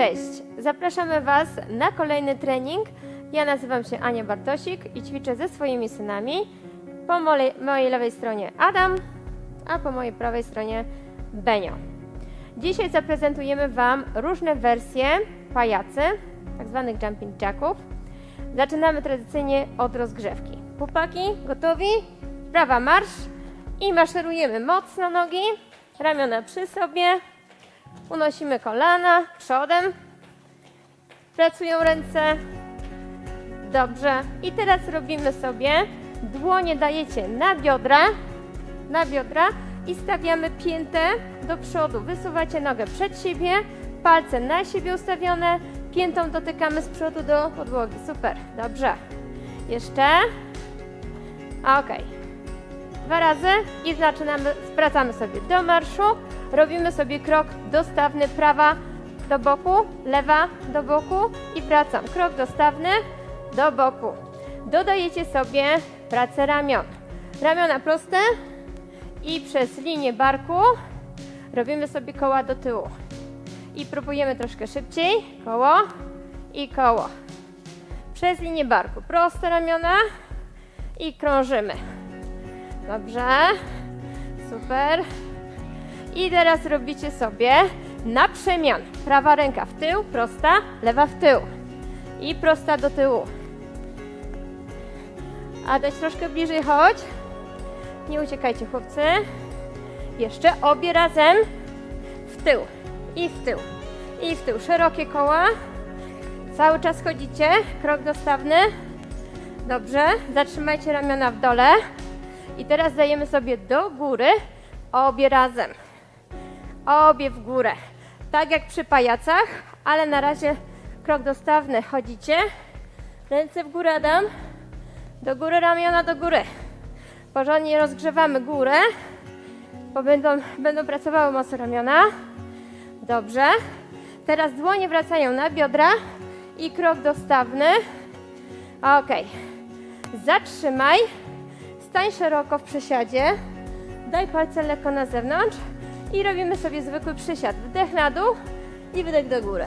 Cześć! Zapraszamy Was na kolejny trening. Ja nazywam się Ania Bartosik i ćwiczę ze swoimi synami. Po mojej, lewej stronie Adam, a po mojej prawej stronie Benio. Dzisiaj zaprezentujemy Wam różne wersje pajacy, tak zwanych jumping jacków. Zaczynamy tradycyjnie od rozgrzewki. Chłopaki, gotowi? Prawa marsz i maszerujemy mocno nogi, ramiona przy sobie, unosimy kolana przodem, pracują ręce. Dobrze. I teraz robimy sobie, dłonie dajecie na biodra, na biodra i stawiamy piętę do przodu. Wysuwacie nogę przed siebie, palce na siebie ustawione, piętą dotykamy z przodu do podłogi. Super, dobrze. Jeszcze. Ok. Dwa razy i zaczynamy, wracamy sobie do marszu. Robimy sobie krok dostawny, prawa do boku, lewa do boku i wracam. Krok dostawny do boku. Dodajecie sobie pracę ramion. Ramiona proste i przez linię barku robimy sobie koła do tyłu. I próbujemy troszkę szybciej. Koło i koło. Przez linię barku. Proste ramiona i krążymy. Dobrze. Super. I teraz robicie sobie na przemian. Prawa ręka w tył, prosta, lewa w tył. I prosta do tyłu. Adaś troszkę bliżej chodź. Nie uciekajcie chłopcy. Jeszcze obie razem w tył. I w tył. I w tył. Szerokie koła. Cały czas chodzicie. Krok dostawny. Dobrze. Zatrzymajcie ramiona w dole. I teraz dajemy sobie do góry obie razem. Obie w górę. Tak jak przy pajacach, ale na razie krok dostawny. Chodzicie. Ręce w górę, Adam. Do góry, ramiona do góry. Porządnie rozgrzewamy górę, bo będą, będą pracowały mocno ramiona. Dobrze. Teraz dłonie wracają na biodra i krok dostawny. Ok. Zatrzymaj. Stań szeroko w przysiadzie. Daj palce lekko na zewnątrz i robimy sobie zwykły przysiad. Wdech na dół i wydech do góry.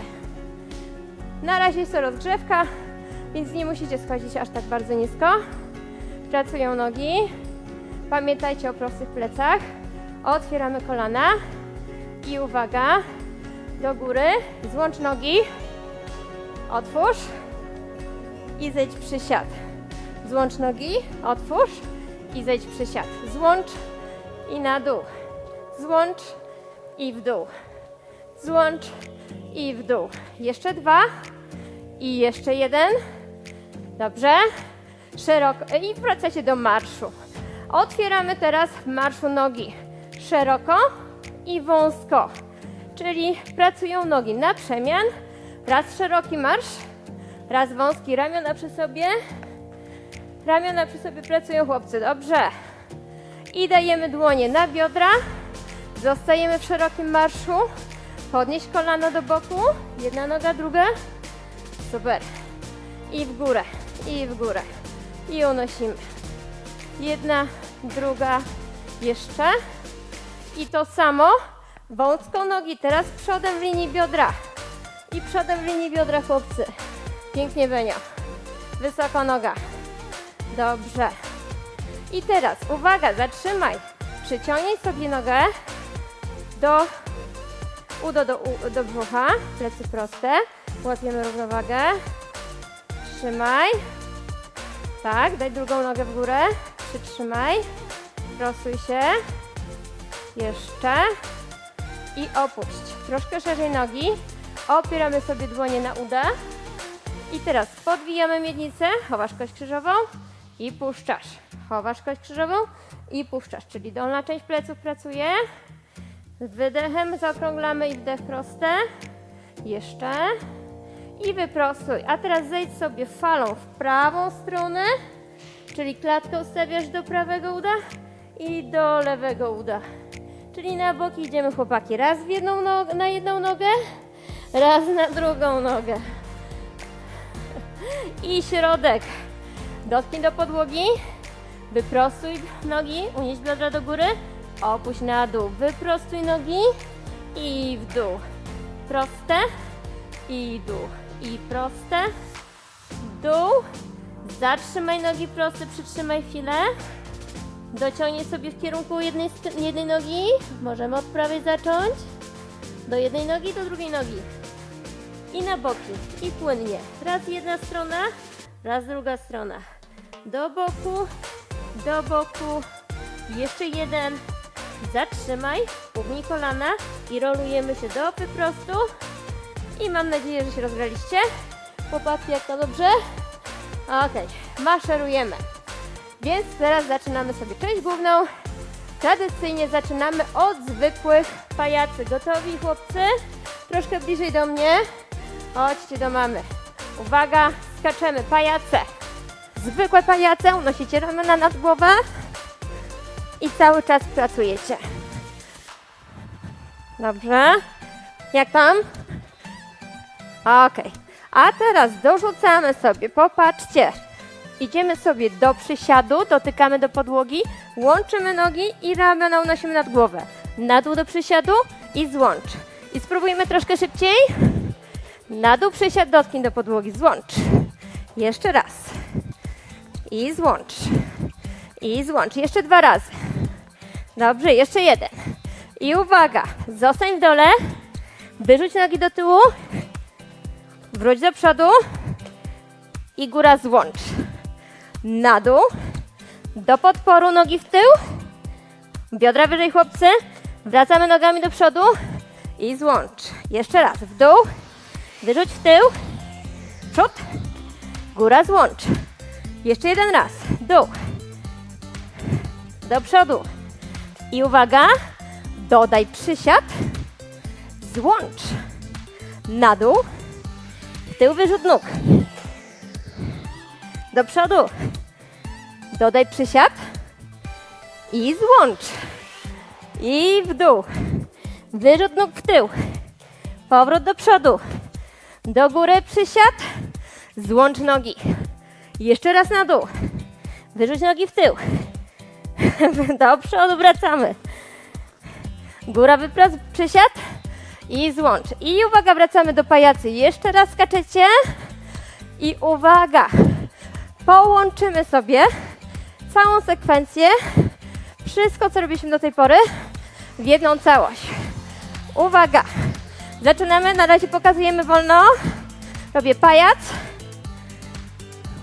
Na razie jest to rozgrzewka, więc nie musicie schodzić aż tak bardzo nisko. Pracują nogi. Pamiętajcie o prostych plecach. Otwieramy kolana i uwaga, do góry. Złącz nogi. Otwórz i zejdź przysiad. Złącz nogi, otwórz i zejdź przysiad. Złącz i na dół. Złącz i w dół. Złącz i w dół. Jeszcze dwa i jeszcze jeden. Dobrze. Szeroko i wracacie do marszu. Otwieramy teraz w marszu nogi szeroko i wąsko. Czyli pracują nogi na przemian. Raz szeroki marsz, raz wąski ramiona przy sobie. Ramiona przy sobie pracują chłopcy. Dobrze. I dajemy dłonie na biodra. Zostajemy w szerokim marszu. Podnieś kolano do boku. Jedna noga, druga. Super. I w górę, i w górę. I unosimy. Jedna, druga, jeszcze. I to samo. Wąską nogi, teraz przodem w linii biodra. I przodem w linii biodra, chłopcy. Pięknie, Benio. Wysoko noga. Dobrze. I teraz, uwaga, zatrzymaj. Przyciągnij sobie nogę do udo do, do brzucha, plecy proste. Łapiemy równowagę. Trzymaj. Tak, daj drugą nogę w górę. Przytrzymaj. Prosuj się. Jeszcze. I opuść. Troszkę szerzej nogi. Opieramy sobie dłonie na uda. I teraz podwijamy miednicę, chowasz kość krzyżową i puszczasz. Chowasz kość krzyżową i puszczasz, czyli dolna część pleców pracuje. Wydechem zaokrąglamy i wdech proste. Jeszcze. I wyprostuj. A teraz zejdź sobie falą w prawą stronę, czyli klatkę ustawiasz do prawego uda i do lewego uda. Czyli na boki idziemy chłopaki. Raz w jedną na jedną nogę, raz na drugą nogę. I środek. Dotknij do podłogi. Wyprostuj nogi, unieś biodra do góry. Opuść na dół. Wyprostuj nogi i w dół. Proste i dół. I proste, dół. Zatrzymaj nogi proste, przytrzymaj chwilę. Dociągnij sobie w kierunku jednej, jednej nogi. Możemy od prawej zacząć. Do jednej nogi, do drugiej nogi. I na boki. I płynnie. Raz jedna strona, raz druga strona. Do boku, do boku. Jeszcze jeden. Zatrzymaj, ugnij kolana i rolujemy się do wyprostu. I mam nadzieję, że się rozgraliście. Chłopaki, jak to dobrze? Okej, maszerujemy. Więc teraz zaczynamy sobie część główną. Tradycyjnie zaczynamy od zwykłych pajacy. Gotowi chłopcy? Troszkę bliżej do mnie. Chodźcie do mamy. Uwaga, skaczemy. Pajace. Zwykłe pajace, unosicie ramiona nad głowę i cały czas pracujecie. Dobrze. Jak tam? Okej. A teraz dorzucamy sobie, popatrzcie. Idziemy sobie do przysiadu, dotykamy do podłogi, łączymy nogi i ramiona unosimy nad głowę. Na dół do przysiadu i złącz. I spróbujmy troszkę szybciej. Na dół przysiad, dotknij do podłogi, złącz. Jeszcze raz. I złącz. I złącz. Jeszcze dwa razy. Dobrze, jeszcze jeden. I uwaga, zostań w dole, wyrzuć nogi do tyłu, wróć do przodu i góra złącz. Na dół, do podporu nogi w tył, biodra wyżej chłopcy, wracamy nogami do przodu i złącz. Jeszcze raz, w dół, wyrzuć w tył, przód, góra złącz. Jeszcze jeden raz, dół, do przodu, i uwaga, dodaj przysiad, złącz, na dół, w tył wyrzut nóg, do przodu, dodaj przysiad. I złącz, i w dół, wyrzut nóg w tył, powrót do przodu, do góry przysiad, złącz nogi, jeszcze raz na dół, wyrzuć nogi w tył, do przodu wracamy. Góra wyprost, przysiad i złącz. I uwaga, wracamy do pajacy. Jeszcze raz skaczecie. I uwaga, połączymy sobie całą sekwencję, wszystko co robiliśmy do tej pory w jedną całość. Uwaga, zaczynamy, na razie pokazujemy wolno. Robię pajac,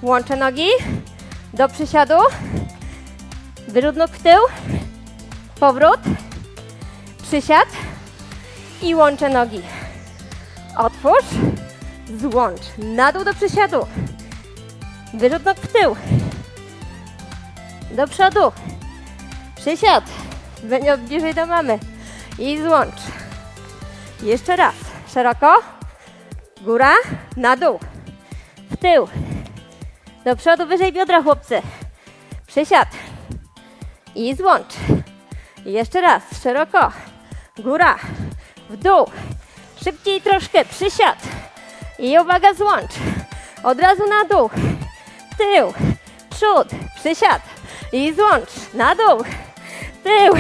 łączę nogi do przysiadu, Wyrzut nóg w tył, powrót, przysiad i łączę nogi. Otwórz, złącz, na dół do przysiadu. Wyrzut w tył, do przodu, przysiad, będzie bliżej do mamy. I złącz. Jeszcze raz, szeroko, góra, na dół, w tył, do przodu, wyżej biodra chłopcy, przysiad, i złącz. Jeszcze raz, szeroko, góra, w dół, szybciej troszkę, przysiad. I uwaga, złącz. Od razu na dół, tył, przód, przysiad. I złącz, na dół, tył,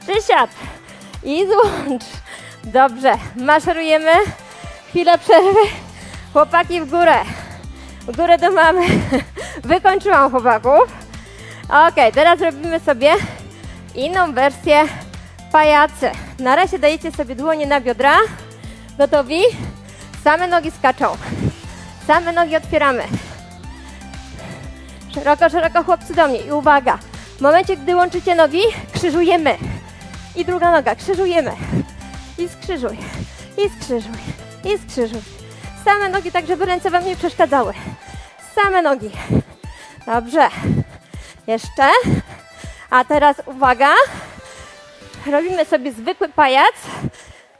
przysiad. I złącz. Dobrze, maszerujemy. Chwila przerwy. Chłopaki w górę. W górę do mamy. Wykończyłam chłopaków. Ok, teraz robimy sobie inną wersję pajacy. Na razie dajecie sobie dłonie na biodra. Gotowi? Same nogi skaczą. Same nogi otwieramy. Szeroko, szeroko chłopcy do mnie. I uwaga, w momencie, gdy łączycie nogi, krzyżujemy. I druga noga, krzyżujemy. I skrzyżuj, i skrzyżuj, i skrzyżuj. Same nogi, tak żeby ręce Wam nie przeszkadzały. Same nogi. Dobrze. Jeszcze. A teraz uwaga. Robimy sobie zwykły pajac.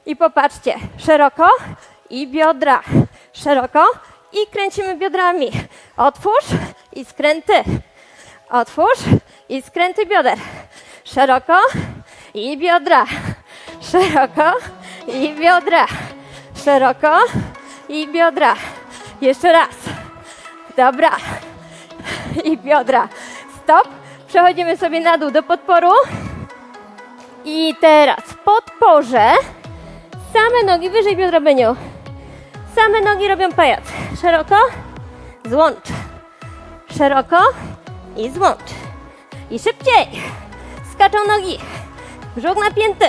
I popatrzcie, szeroko i biodra. Szeroko i kręcimy biodrami. Otwórz i skręty. Otwórz i skręty bioder. Szeroko i biodra. Szeroko i biodra. Szeroko i biodra. Jeszcze raz. Dobra. I biodra. Stop. Przechodzimy sobie na dół do podporu. I teraz podporze same nogi wyżej biodra Beniu. Same nogi robią pajac. Szeroko, złącz. Szeroko i złącz. I szybciej. Skaczą nogi. Brzuch napięty.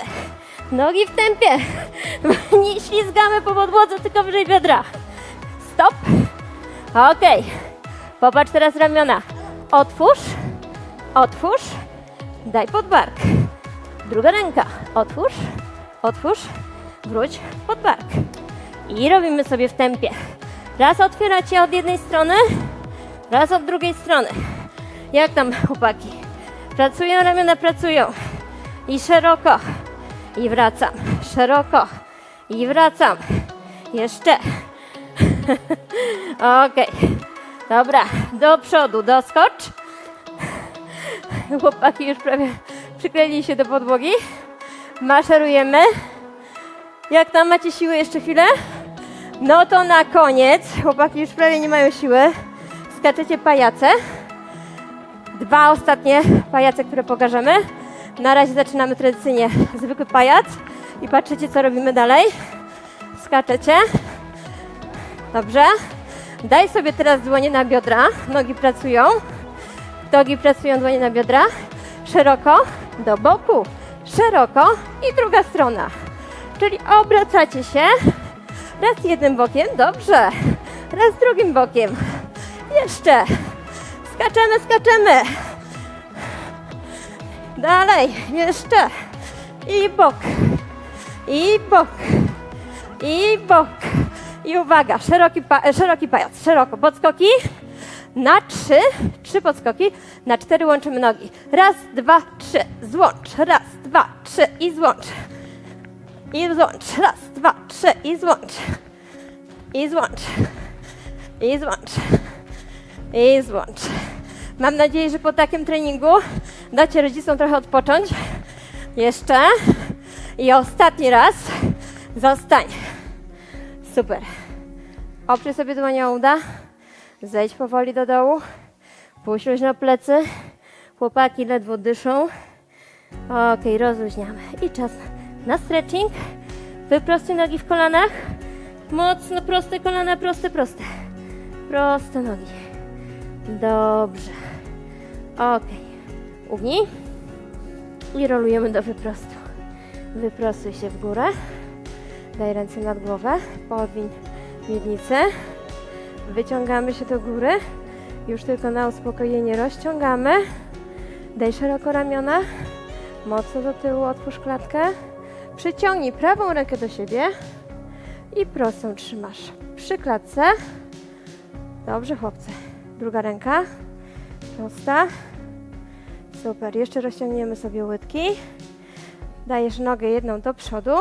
Nogi w tempie. Nie ślizgamy po podłodze, tylko wyżej biodra. Stop. Okej. Popatrz teraz ramiona. Otwórz. Otwórz. Daj pod bark. Druga ręka. Otwórz. Otwórz. Wróć pod bark. I robimy sobie w tempie. Raz otwieracie od jednej strony, raz od drugiej strony. Jak tam chłopaki? Pracują, ramiona pracują. I szeroko. I wracam. Szeroko. I wracam. Jeszcze. Okej. Dobra, do przodu, doskocz. Chłopaki już prawie przykleili się do podłogi. Maszerujemy. Jak tam macie siły jeszcze chwilę? No to na koniec, chłopaki już prawie nie mają siły, skaczecie pajace. Dwa ostatnie pajace, które pokażemy. Na razie zaczynamy tradycyjnie zwykły pajac i patrzycie, co robimy dalej. Skaczecie. Dobrze. Daj sobie teraz dłonie na biodra. Nogi pracują. Nogi pracują, dłonie na biodra. Szeroko, do boku. Szeroko i druga strona. Czyli obracacie się. Raz jednym bokiem, dobrze. Raz drugim bokiem. Jeszcze. Skaczemy, skaczemy. Dalej, jeszcze. I bok. I bok. I bok. I uwaga, szeroki, pa, e, szeroki pajac, szeroko, podskoki. Na trzy, trzy podskoki, na cztery łączymy nogi. Raz, dwa, trzy, złącz. Raz, dwa, trzy i złącz. I złącz. Raz, dwa, trzy i złącz. I złącz. I złącz. I złącz. Mam nadzieję, że po takim treningu dacie rodzicom trochę odpocząć. Jeszcze. I ostatni raz. Zostań. Super. Oprzyj sobie dłonie uda. Zejdź powoli do dołu. Puść na plecy. Chłopaki ledwo dyszą. Okej, rozluźniamy. I czas na stretching. Wyprostuj nogi w kolanach. Mocno proste kolana, proste, proste. Proste nogi. Dobrze. Okej. Ugnij. I rolujemy do wyprostu. Wyprostuj się w górę. Daj ręce nad głowę. Podwiń miednicę. Wyciągamy się do góry. Już tylko na uspokojenie rozciągamy. Daj szeroko ramiona. Mocno do tyłu otwórz klatkę. Przyciągnij prawą rękę do siebie i prostą trzymasz przy klatce. Dobrze, chłopcy. Druga ręka. Prosta. Super. Jeszcze rozciągniemy sobie łydki. Dajesz nogę jedną do przodu.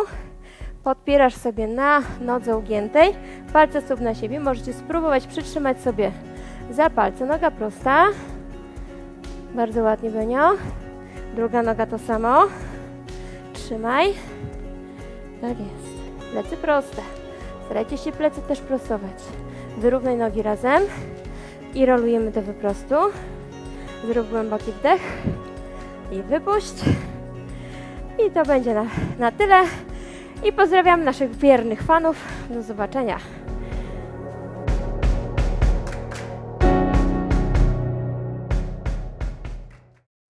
Podpierasz sobie na nodze ugiętej. Palce stóp na siebie. Możecie spróbować przytrzymać sobie za palce. Noga prosta. Bardzo ładnie, Benio. Druga noga to samo. Trzymaj. Tak jest. Plecy proste. Starajcie się plecy też prostować. Wyrównaj nogi razem i rolujemy do wyprostu. Zrób głęboki wdech i wypuść. I to będzie na, na tyle. I pozdrawiam naszych wiernych fanów. Do zobaczenia.